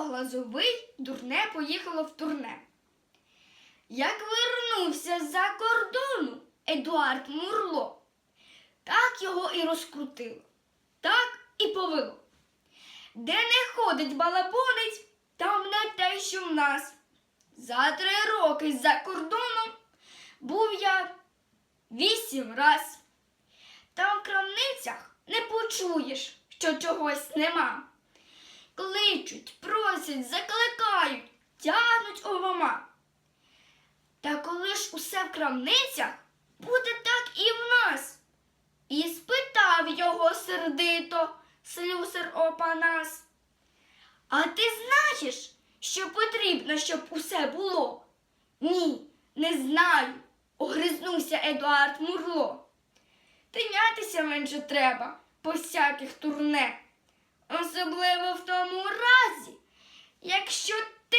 глазовий дурне поїхало в турне. Як вернувся з-за кордону Едуард Мурло, так його і розкрутило, так і повело. Де не ходить балабонець, там не те, що в нас. За три роки за кордоном був я вісім раз. Там в крамницях не почуєш, що чогось нема. Кличуть, просять, закликають, тягнуть обома. Та коли ж усе в крамницях, буде так і в нас. І спитав його сердито слюсар Опанас. А ти знаєш, що потрібно, щоб усе було? Ні, не знаю, огризнувся Едуард Мурло. Тинятися менше треба по всяких турне, особливо в Якщо ти